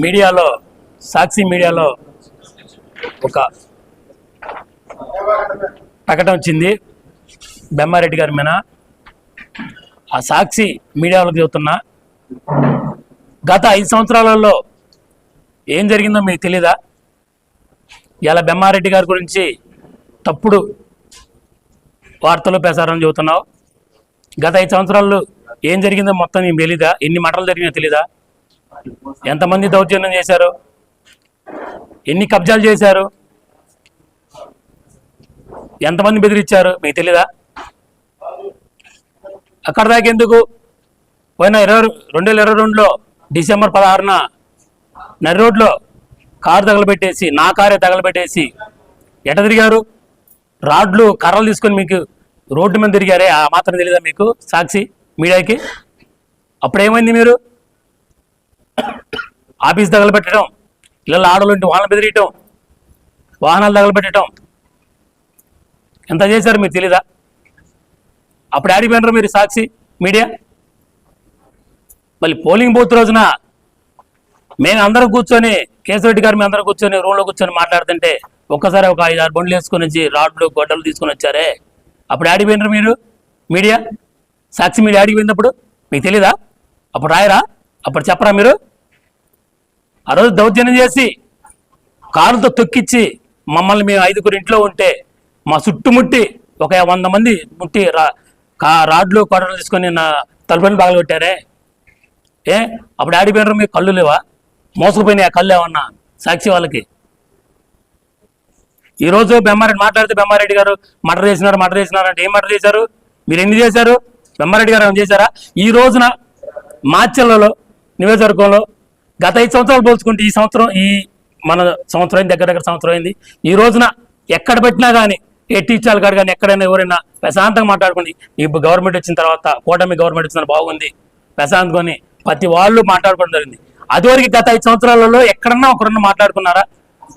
మీడియాలో సాక్షి మీడియాలో ఒక ప్రకటన వచ్చింది. బెమ్మారెడ్డి గారి మీద. ఆ సాక్షి మీడియాలో చెబుతున్నా గత ఐదు సంవత్సరాలలో ఏం జరిగిందో మీకు తెలీదా? ఇలా బెమ్మారెడ్డి గారి గురించి తప్పుడు వార్తలు ప్రసారం చెబుతున్నావు. గత ఐదు సంవత్సరాలు ఏం జరిగిందో మొత్తం నీకు తెలీదా? ఎన్ని మాటలు జరిగినా తెలీదా? ఎంతమంది దౌర్జన్యం చేశారు? ఎన్ని కబ్జాలు చేశారు? ఎంతమంది బెదిరించారు? మీకు తెలీదా? అక్కడ దాకా ఎందుకు? పోయిన ఇరవై రెండు వేల ఇరవై రెండులో డిసెంబర్ పదహారున నరి రోడ్లో కారు తగలబెట్టేసి నా కారే తగలబెట్టేసి ఎట తిరిగారు? రాడ్లు కర్రలు తీసుకొని మీకు రోడ్డు మీద తిరిగారే? ఆ మాత్రం తెలీదా మీకు? సాక్షి మీడియాకి? అప్పుడు ఏమైంది మీరు? ఆఫీస్ తగలబెట్టడం ఇళ్ళ ఆడలు ఉంటే వాళ్ళని బెదిరియటం వాహనాలు తగలబెట్టడం. ఎంత చేశారు మీకు తెలీదా? అప్పుడు ఆడిపోయినారు మీరు సాక్షి మీడియా? మళ్ళీ పోలింగ్ బూత్ రోజున మేము అందరం కూర్చొని కేశవరెడ్డి గారు మేము అందరం కూర్చొని రూమ్లో కూర్చొని మాట్లాడుతుంటే ఒక్కసారి ఒక ఐదు ఆరు బండ్లు వేసుకొని వచ్చి రాడ్లు గొడ్డలు తీసుకొని వచ్చారే. అప్పుడు ఆడిపోయినారు మీరు మీడియా? సాక్షి మీడియా ఆడిపోయినప్పుడు మీకు తెలీదా? అప్పుడు రాయరా? అప్పుడు చెప్పరా మీరు? ఆ రోజు దౌర్జన్యం చేసి కారుతో తొక్కిచ్చి మమ్మల్ని మేము ఐదుగురు ఇంట్లో ఉంటే మా చుట్టుముట్టి ఒక వంద మంది ముట్టి రా కా రాడ్లు కొడలు తీసుకొని నా తలుపుని పగలగొట్టారే ఏ? అప్పుడు ఆడిపోయినారు మీ కళ్ళు లేవా? మోసుకుపోయినాయి ఆ కళ్ళు ఏమన్నా సాక్షి వాళ్ళకి? ఈరోజు బెమ్మారెడ్డి మాట్లాడితే బెమ్మారెడ్డి గారు మటర్ చేసినారు మటర్ చేసినారు అంటే ఏం మటర్ చేశారు? మీరు ఎన్ని చేశారు? బెమ్మారెడ్డి గారు ఏమైనా చేశారా? ఈ రోజున మాచెల్లలో నియోజకవర్గంలో గత ఐదు సంవత్సరాలు పోల్చుకుంటే ఈ సంవత్సరం ఈ మన సంవత్సరం అయింది దగ్గర దగ్గర సంవత్సరం అయింది. ఈ రోజున ఎక్కడ పెట్టినా కానీ ఏ టీచర్లు కాదు కానీ ఎక్కడైనా ఎవరైనా ప్రశాంతంగా మాట్లాడుకుని ఈ గవర్నమెంట్ వచ్చిన తర్వాత కూటమి గవర్నమెంట్ వచ్చిన బాగుంది. ప్రశాంతంగా ప్రతి వాళ్ళు మాట్లాడుకోవడం జరిగింది. అదివరకు గత ఐదు సంవత్సరాలలో ఎక్కడన్నా ఒకరన్నా మాట్లాడుకున్నారా?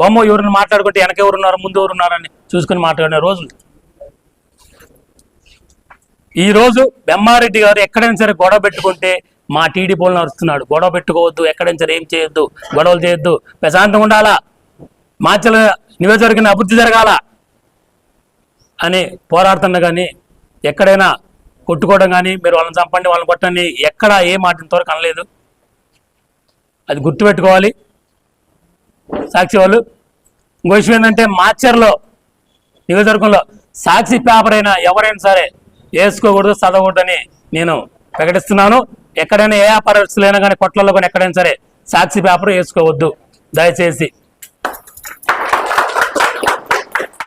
ఓమో ఎవరిని మాట్లాడుకుంటే వెనక ఎవరున్నారు ముందు ఎవరున్నారని చూసుకొని మాట్లాడిన రోజులు. ఈ రోజు బెమ్మారెడ్డి గారు ఎక్కడైనా సరే గొడవ పెట్టుకుంటే మా టీడీ నడుస్తున్నాడు అరుస్తున్నాడు. గొడవ పెట్టుకోవద్దు ఎక్కడైనా ఏం చేయొద్దు గొడవలు చేయొద్దు. ప్రశాంతంగా ఉండాలా? మాచల నియోజకవర్గం అభివృద్ధి జరగాల? అని పోరాడుతున్నా కానీ ఎక్కడైనా కొట్టుకోవడం కానీ మీరు వాళ్ళని చంపండి వాళ్ళని కొట్టండి ఎక్కడ ఏ మాట ఇంతవరకు అనలేదు. అది గుర్తుపెట్టుకోవాలి. సాక్షి వాళ్ళు. ఇంకో విషయం ఏంటంటే మాచర్లో నియోజకవర్గంలో సాక్షి పేపర్ అయినా ఎవరైనా సరే వేసుకోకూడదు చదవకూడదని నేను ప్రకటిస్తున్నాను. ఎక్కడైనా ఏ వ్యాపారస్తులైనా కానీ కొట్లలో కానీ ఎక్కడైనా సరే సాక్షి పేపర్ వేసుకోవద్దు. దయచేసి